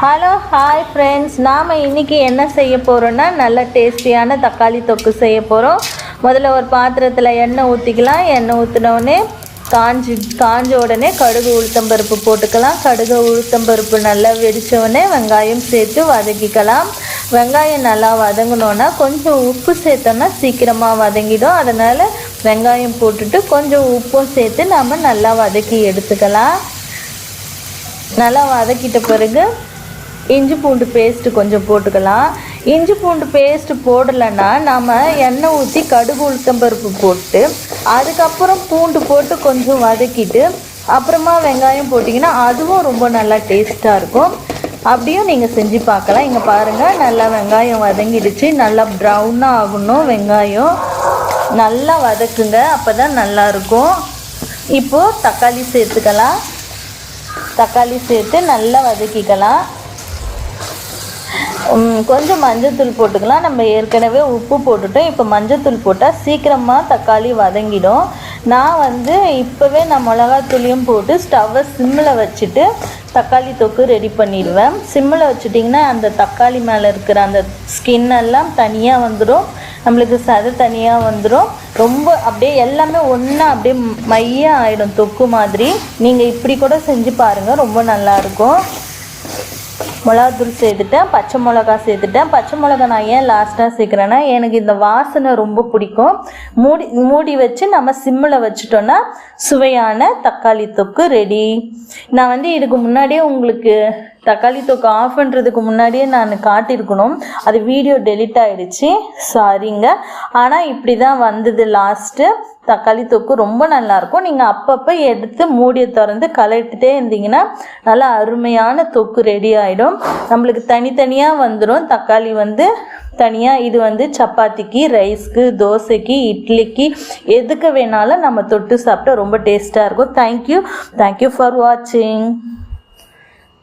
Hello hi friends நாம் இன்றைக்கி என்ன செய்ய போகிறோன்னா நல்ல டேஸ்டியான தக்காளி தொக்கு செய்ய போகிறோம் முதல்ல ஒரு பாத்திரத்தில் எண்ணெய் ஊற்றிக்கலாம் எண்ணெய் ஊற்றினோடனே காஞ்சி காஞ்ச உடனே கடுகு உளுத்தம்பருப்பு போட்டுக்கலாம். கடுகு உளுத்தம்பருப்பு நல்லா வெடித்தோடனே வெங்காயம் சேர்த்து வதக்கிக்கலாம். வெங்காயம் நல்லா வதங்கினோன்னா கொஞ்சம் உப்பு சேர்த்தோன்னா சீக்கிரமாக வதங்கிடும். அதனால் வெங்காயம் போட்டுட்டு கொஞ்சம் உப்பும் சேர்த்து நாம் நல்லா வதக்கி எடுத்துக்கலாம். நல்லா வதக்கிட்ட பிறகு இஞ்சி பூண்டு பேஸ்ட்டு கொஞ்சம் போட்டுக்கலாம். இஞ்சி பூண்டு பேஸ்ட்டு போடலைன்னா நம்ம எண்ணெய் ஊற்றி கடுகு உளுத்தம்பருப்பு போட்டு அதுக்கப்புறம் பூண்டு போட்டு கொஞ்சம் வதக்கிட்டு அப்புறமா வெங்காயம் போட்டிங்கன்னா அதுவும் ரொம்ப நல்லா டேஸ்ட்டாக இருக்கும். அப்படியும் நீங்கள் செஞ்சு பார்க்கலாம். இங்கே பாருங்கள் நல்லா வெங்காயம் வதங்கிடுச்சு. நல்லா ப்ரௌனாக ஆகணும் வெங்காயம். நல்லா வதக்குங்க அப்போ தான் நல்லாயிருக்கும் இப்போது தக்காளி சேர்த்துக்கலாம். தக்காளி சேர்த்து நல்லா வதக்கிக்கலாம். கொஞ்சம் மஞ்சத்தூள் போட்டுக்கலாம். நம்ம ஏற்கனவே உப்பு போட்டுட்டோம். இப்போ மஞ்சத்தூள் போட்டால் சீக்கிரமாக தக்காளி வதங்கிடும். நான் வந்து இப்போவே நான் மிளகாத்தூளியும் போட்டு ஸ்டவ்வை சிம்மில் வச்சுட்டு தக்காளி தொக்கு ரெடி பண்ணிடுவேன். சிம்மில் வச்சுட்டிங்கன்னா அந்த தக்காளி மேலே இருக்கிற அந்த ஸ்கின் எல்லாம் தனியாக வந்துடும் நம்மளுக்கு சதை தனியாக வந்துடும் ரொம்ப அப்படியே எல்லாமே ஒன்றா அப்படியே மைய ஆகிடும் தொக்கு மாதிரி. நீங்கள் இப்படி கூட செஞ்சு பாருங்கள் ரொம்ப நல்லாயிருக்கும் மிளகாத்தூள் சேர்த்துட்டேன் பச்சை மிளகா சேர்த்துட்டேன். பச்சை மிளகா நான் ஏன் லாஸ்ட்டாக சேர்க்குறேன்னா எனக்கு இந்த வாசனை ரொம்ப பிடிக்கும். மூடி மூடி வச்சு நம்ம சிம்மில் வச்சுட்டோன்னா சுவையான தக்காளி தொக்கு ரெடி நான் வந்து இதுக்கு முன்னாடியே உங்களுக்கு தக்காளி தொக்கு ஆஃப் பண்ணுறதுக்கு முன்னாடியே நான் காட்டியிருக்கணும். அது வீடியோ டெலிட் ஆகிடுச்சு சாரிங்க ஆனால் இப்படி தான் வந்தது லாஸ்ட்டு தக்காளி தொக்கு ரொம்ப நல்லாயிருக்கும். நீங்கள் அப்பப்போ எடுத்து மூடியை திறந்து கலட்டிட்டே இருந்தீங்கன்னா நல்லா அருமையான தொக்கு ரெடி ஆகிடும் நம்மளுக்கு தனித்தனியாக வந்துடும் தக்காளி வந்து தனியாக இது வந்து சப்பாத்திக்கு ரைஸ்க்கு தோசைக்கு இட்லிக்கு எதுக்கு வேணாலும் நம்ம தொட்டு சாப்பிட்டா ரொம்ப டேஸ்ட்டாக இருக்கும். தேங்க்யூ தேங்க்யூ ஃபார் வாட்சிங்